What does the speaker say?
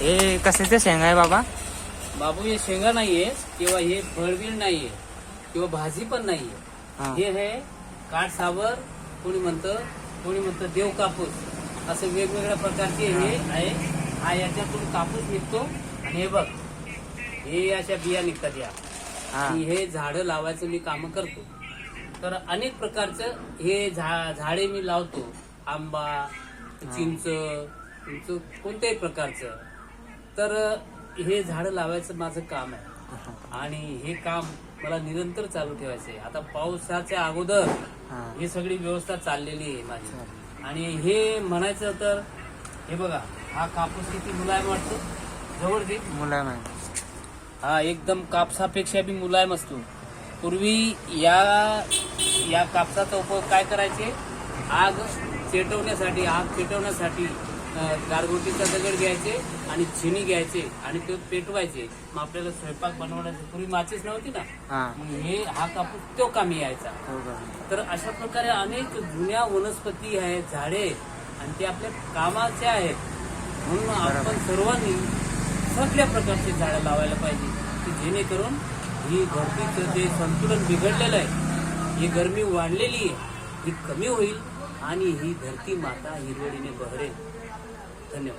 हे कशाच्या शेंगा आहे बाबा? बाबू हे शेंगा नाहीये किंवा हे फळबीड नाहीये किंवा भाजी पण नाहीये. हा. हे आहे काठ सावर कोणी म्हणतं कोणी म्हणतं देव कापूस. असं वेगवेगळ्या प्रकारचे हे. आहे. हा याच्यातून कापूस निघतो. आणि हे बघ हे अशा बिया निघतात या. हा. आणि हे झाडं लावायचं मी काम करतो. तर अनेक प्रकारचं हे झा झाडे मी लावतो. आंबा चिंच चिंच कोणत्याही प्रकारचं. तर हे झाडं लावायचं माझं काम आहे. आणि हे काम मला निरंतर चालू ठेवायचं आहे आता पावसाच्या अगोदर हा. सगळी व्यवस्था चाललेली आहे माझी. आणि हे म्हणायचं तर हे बघा हा कापूस किती मुलायम वाटतो? जवळ दे. मुलायम आहे. हा एकदम कापसापेक्षा बी मुलायम असतो. पूर्वी या या कापसाचा उपयोग काय करायचे? आग चेटवण्यासाठी आग पेटवण्यासाठी गारगोटीचा दगड घ्यायचे आणि चिनी घ्यायचे आणि ते पेटवायचे. मग आपल्याला स्वयंपाक बनवण्याची पूर्वी माचीच नव्हती ना? हा. मग हे हा कापूस तो कामी यायचा. हो का? तर अशा प्रकारे अनेक जुन्या वनस्पती आहेत झाडे आहेत आणि ते आपल्या कामाचे आहेत. म्हणून आपण सर्वांनी सगळ्या प्रकारचे झाडं लावायला पाहिजे की जेणेकरून ही धरतीचं जे संतुलन बिघडलेलं आहे ही गरमी वाढलेली आहे ही कमी होईल आणि ही धरती माता हिरवळीने बहरेल. 真的吗